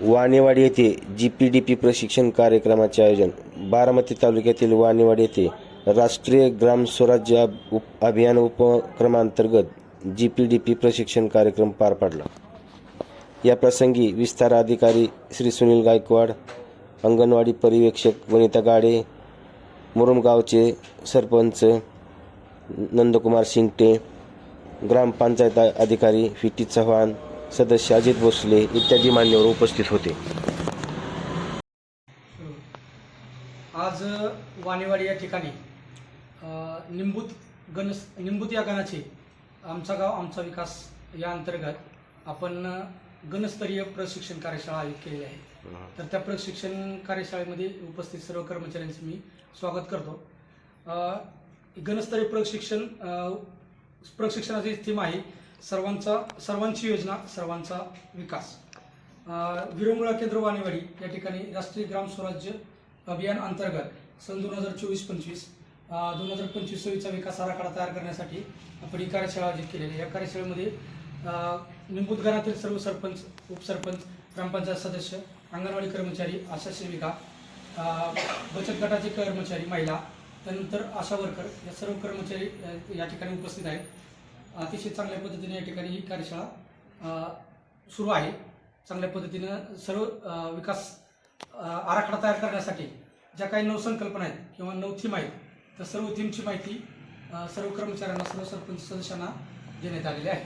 वाणेवाडी येथे जी P D P प्रशिक्षण कार्यक्रमाचे आयोजन. बारामती तालुक्यातील वाणेवाडी येथे राष्ट्रीय ग्राम स्वराज्य उप- अभियान उपक्रमांतर्गत जी पी डी पी प्रशिक्षण कार्यक्रम पार पाडला. या प्रसंगी विस्तार अधिकारी श्री सुनील गायकवाड अंगणवाडी पर्यवेक्षक वनिता गाडे मुरुमगावचे सरपंच नंदकुमार शिंगटे ग्रामपंचायत अधिकारी व्ही टी चव्हाण सदस्य अजित भोसले इत्यादी मान्यवर उपस्थित होते. आज वाणीवाडी या ठिकाणी निंबूत गण निंबूत या गणाचे आमचा गाव आमचा विकास या अंतर्गत आपण गणस्तरीय प्रशिक्षण कार्यशाळा आयोजित केलेली आहे. तर त्या प्रशिक्षण कार्यशाळेमध्ये उपस्थित सर्व कर्मचाऱ्यांचे मी स्वागत करतो. गणस्तरीय प्रशिक्षण प्रशिक्षणाची थीम आहे सर्वांचा सर्वांची योजना सर्वांचा विकास. विरंगुळा केंद्र वाणीवाडी या ठिकाणी राष्ट्रीय ग्राम स्वराज्य अभियान अंतर्गत सन दोन हजार चोवीस पंचवीस दोन हजार पंचवीस सोयीचा विकास आराखडा तयार करण्यासाठी आपण ही कार्यशाळा आयोजित केलेली आहे. या कार्यशाळेमध्ये अ, निंबूत घरातील सर्व सरपंच उपसरपंच ग्रामपंचायत सदस्य अंगणवाडी कर्मचारी आशा सेविका बचत गटाचे कर्मचारी महिला त्यानंतर आशा वर्कर या सर्व कर्मचारी या ठिकाणी उपस्थित आहेत. अतिशय चांगल्या पद्धतीने या ठिकाणी ही कार्यशाळा सुरू आहे. चांगल्या पद्धतीनं सर्व विकास आराखडा तयार करण्यासाठी ज्या काही नवसंकल्पना आहेत किंवा नऊ थीम आहेत तर सर्व थीमची माहिती सर्व कर्मचाऱ्यांना सर्व सरपंच सदस्यांना देण्यात आलेली आहे.